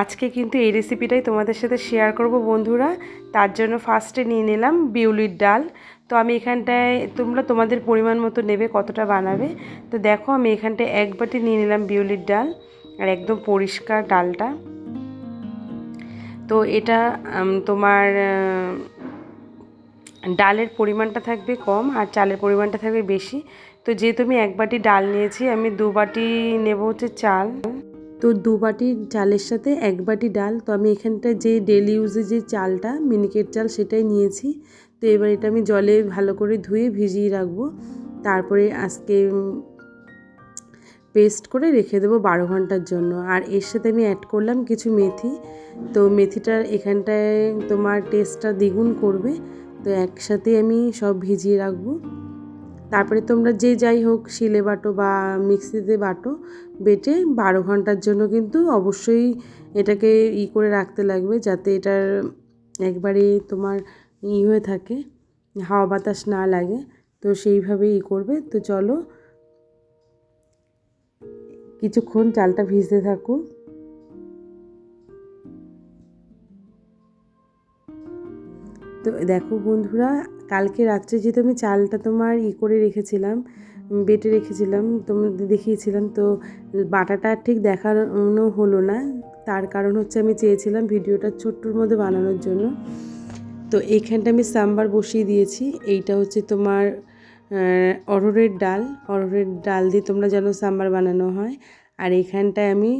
আজকে কিন্তু এই রেসিপিটাই তোমাদের সাথে শেয়ার করব বন্ধুরা। তার জন্য ফার্স্টে নিয়ে নিলাম বিউলির ডাল। তো আমি এখানটায় তোমরা তোমাদের পরিমাণ মতো নেবে কতটা বানাবে। তো দেখো আমি এখানটায় এক বাটি নিয়ে নিলাম বিউলির ডাল আর একদম পরিষ্কার ডালটা। তো এটা তোমার ডালের পরিমাণটা থাকবে কম আর চালের পরিমাণটা থাকবে বেশি। তো যেহেতু আমি এক বাটি ডাল নিয়েছি, আমি দু বাটি নেব হচ্ছে চাল। তো দু বাটি চালের সাথে এক বাটি ডাল। তো আমি এখানটা যে ডেলি ইউজে যে চালটা মিনিকেট চাল, সেটাই নিয়েছি। তো এবার এটা আমি জলে ভালো করে ধুয়ে ভিজিয়ে রাখব। তারপরে আজকে পেস্ট করে রেখে দেবো বারো ঘণ্টার জন্য। আর এর সাথে আমি অ্যাড করলাম কিছু মেথি। তো মেথিটার এখানটায় তোমার টেস্টটা দ্বিগুণ করবে। তো একসাথে আমি সব ভিজিয়ে রাখব। তারপরে তোমরা যে যাই হোক শিলে বাটো বা মিক্সিতে বাটো, বেটে বারো ঘণ্টার জন্য কিন্তু অবশ্যই এটাকে ই করে রাখতে লাগবে যাতে এটার একবারে তোমার ই হয়ে থাকে, হাওয়া বাতাস না লাগে। তো সেইভাবে ই করবে। তো চলো, কিছুক্ষণ চালটা ভিজতে থাকুক। তো দেখো বন্ধুরা, কালকে রাত্রে যেহেতু আমি চালটা তোমার ই করে রেখেছিলাম বেটে রেখেছিলাম তোমাদের দেখিয়েছিলাম, তো বাটাটা ঠিক দেখানো হলো না। তার কারণ হচ্ছে আমি চেয়েছিলাম ভিডিওটা ছোট্টর মধ্যে বানানোর জন্য। তো এইখানটা আমি সাম্বার বসিয়ে দিয়েছি। এইটা হচ্ছে তোমার অরহরের ডাল। অরহরের ডাল দিয়ে তোমরা জানো সাম্বার বানানো হয়। আর এখানটায় আমি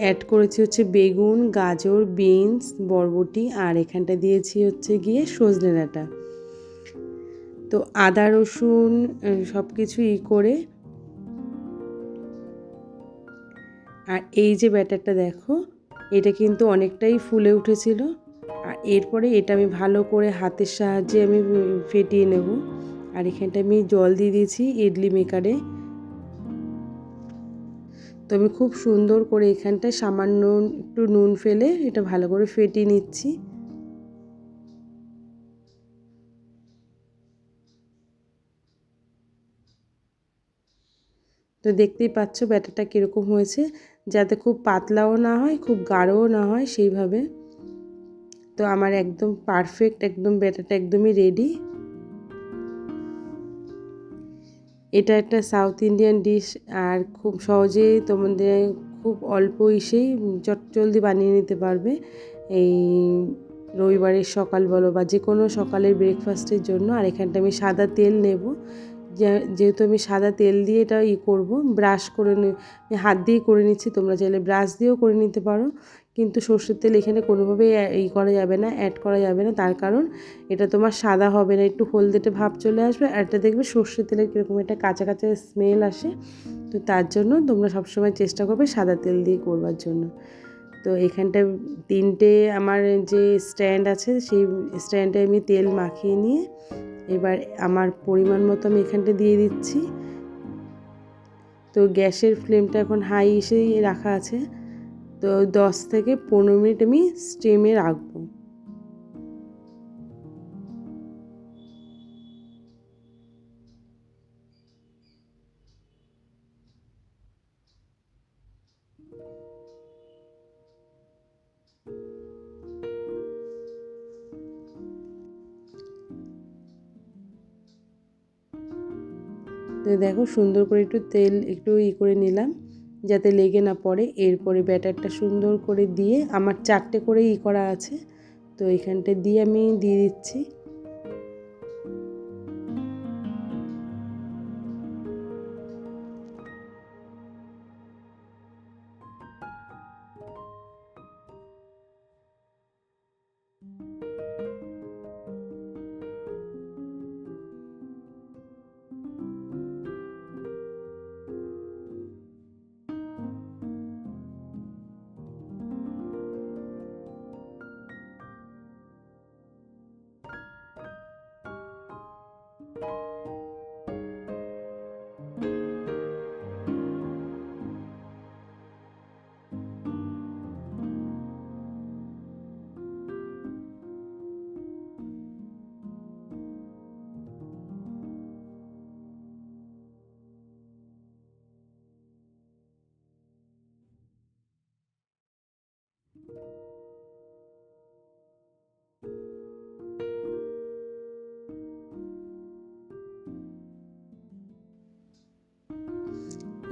অ্যাড করেছি হচ্ছে বেগুন, গাজর বিনস বরবটি, আর এখানটা দিয়েছি হচ্ছে গিয়ে সজনে ডাঁটা। তো আদা, রসুন সব কিছু ই করে আর এই যে ব্যাটারটা দেখো, এটা কিন্তু অনেকটাই ফুলে উঠেছিল। আর এরপরে এটা আমি ভালো করে হাতের সাহায্যে আমি ফেটিয়ে নেব। আর এখানটা আমি জল দিয়ে দিয়েছি ইডলি মেকারে। তো আমি খুব সুন্দর করে এখানটায় সামান্য একটু নুন ফেলে এটা ভালো করে ফেটিয়ে নিচ্ছি। তো দেখতেই পাচ্ছ ব্যাটারটা কীরকম হয়েছে, যাতে খুব পাতলাও না হয়, খুব গাঢ়ও না হয় সেইভাবে। তো আমার একদম পারফেক্ট একদম ব্যাটারটা একদমই রেডি এটা একটা সাউথ ইন্ডিয়ান ডিশ আর খুব সহজেই তোমাদের খুব অল্প ইসেই চট জলদি বানিয়ে নিতে পারবে। এই রবিবারের সকাল বলো বা যে কোনো সকালের ব্রেকফাস্টের জন্য। আর এখানটা আমি সাদা তেল নেব। যেহেতু আমি সাদা তেল দিয়ে এটা ই করব ব্রাশ করে হাত দিয়ে করে নিচ্ছি, তোমরা চাইলে ব্রাশ দিয়েও করে নিতে পারো। কিন্তু সর্ষের তেল এখানে কোনোভাবেই ই করা যাবে না অ্যাড করা যাবে না। তার কারণ এটা তোমার সাদা হবে না, একটু হলদেটে ভাব চলে আসবে। আর এটা দেখবে সর্ষের তেলের কীরকম একটা কাঁচা কাঁচা স্মেল আসে। তো তার জন্য তোমরা সবসময় চেষ্টা করবে সাদা তেল দিয়ে করবার জন্য। তো এখানটায় তিনটে আমার যে স্ট্যান্ড আছে, সেই স্ট্যান্ডে আমি তেল মাখিয়ে নিয়ে এবার আমার পরিমাণ মতো আমি এখানটা দিয়ে দিচ্ছি। তো গ্যাসের ফ্লেমটা এখন হাই এসেই রাখা আছে। দশ থেকে পনেরো মিনিট আমি স্টিমে রাখব। তো দেখো সুন্দর করে একটু তেল, একটু ই করে নিলাম। যাতে লেগে না পড়ে। এরপরে ব্যাটারটা সুন্দর করে দিয়ে, আমার চারটে করে ই করা আছে। তো এখানটা দিয়ে আমি দিয়ে দিচ্ছি।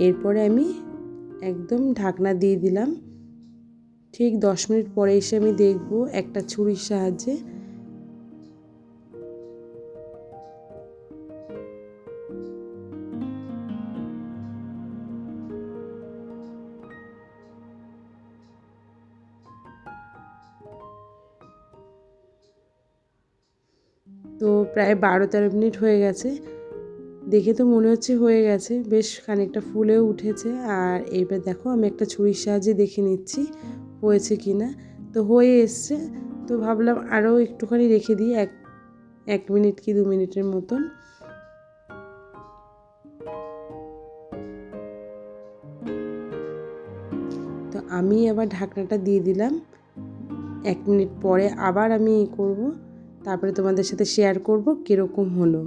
এরপরে আমি একদম ঢাকনা দিয়ে দিলাম। ঠিক দশ মিনিট পরে এসে আমি দেখব একটা ছুরির সাহায্যে তো প্রায় বারো তেরো মিনিট হয়ে গেছে। দেখে তো মনে হচ্ছে হয়ে গেছে। বেশ খানিকটা ফুলেও উঠেছে। আর এইবার দেখো, আমি একটা ছুরির সাহায্যে দেখে নিচ্ছি, হয়েছে কি না তো হয়ে এসছে। তো ভাবলাম আরও একটুখানি রেখে দিই, এক এক মিনিট কি দু মিনিটের মতন। তো আমি আবার ঢাকনাটা দিয়ে দিলাম। এক মিনিট পরে আবার আমি করব। তারপরে তোমাদের সাথে শেয়ার করব, কীরকম হলো।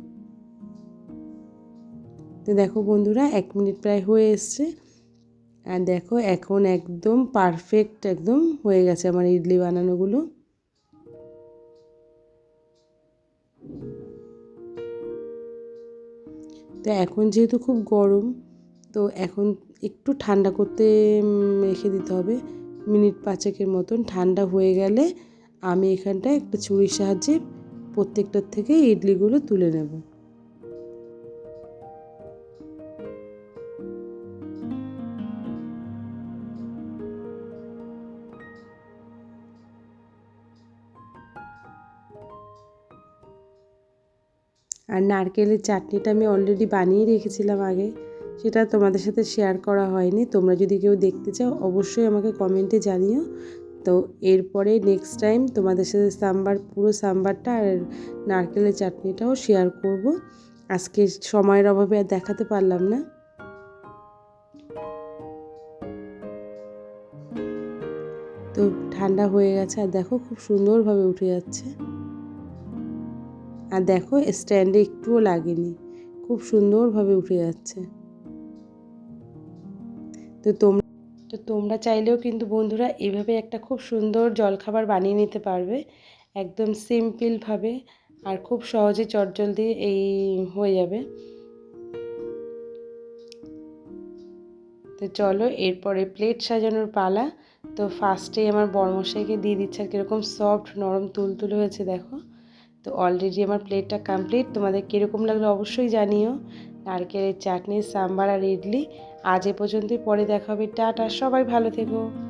তো দেখো বন্ধুরা, এক মিনিট প্রায় হয়ে এসছে। আর দেখো, এখন একদম পারফেক্ট একদম হয়ে গেছে আমার ইডলি বানানোগুলো। তো এখন যেহেতু খুব গরম, তো এখন একটু ঠান্ডা করতে রেখে দিতে হবে। মিনিট পাঁচেকের মতন ঠান্ডা হয়ে গেলে আমি এখানটায় একটা ছুরির সাহায্যে প্রত্যেকটার থেকে ইডলিগুলো তুলে নেব। আর নারকেলের চাটনিটা আমি অলরেডি বানিয়ে রেখেছিলাম আগে। সেটা তোমাদের সাথে শেয়ার করা হয়নি। তোমরা যদি কেউ দেখতে চাও, অবশ্যই আমাকে কমেন্টে জানিও। তো এরপরে নেক্সট টাইম তোমাদের সাথে সাম্বার, পুরো সাম্বারটা আর নারকেলের চাটনিটাও শেয়ার করব। আজকে সময়ের অভাবে আর দেখাতে পারলাম না। তো ঠান্ডা হয়ে গেছে আর দেখো খুব সুন্দরভাবে উঠে যাচ্ছে। আর দেখো, স্ট্যান্ডে একটুও লাগেনি। খুব সুন্দরভাবে উঠে যাচ্ছে। তো তোমরা তো তোমরা চাইলেও কিন্তু বন্ধুরা এভাবে একটা খুব সুন্দর জলখাবার বানিয়ে নিতে পারবে। একদম সিম্পলভাবে আর খুব সহজে চটজলদি এই হয়ে যাবে। তো চলো, এরপরে প্লেট সাজানোর পালা। তো ফার্স্টে আমার বর্মশাইকে দিয়ে দিচ্ছে আর কীরকম সফট নরম তুলতুলে হয়েছে, দেখো। তো অলরেডি আমার প্লেটটা কমপ্লিট তোমাদের কীরকম লাগল অবশ্যই জানিও। নারকেলের চাটনি, সাম্বার আর ইডলি। আজ এ পর্যন্তই। পরে দেখা হবে। টাটা। সবাই ভালো থেকো।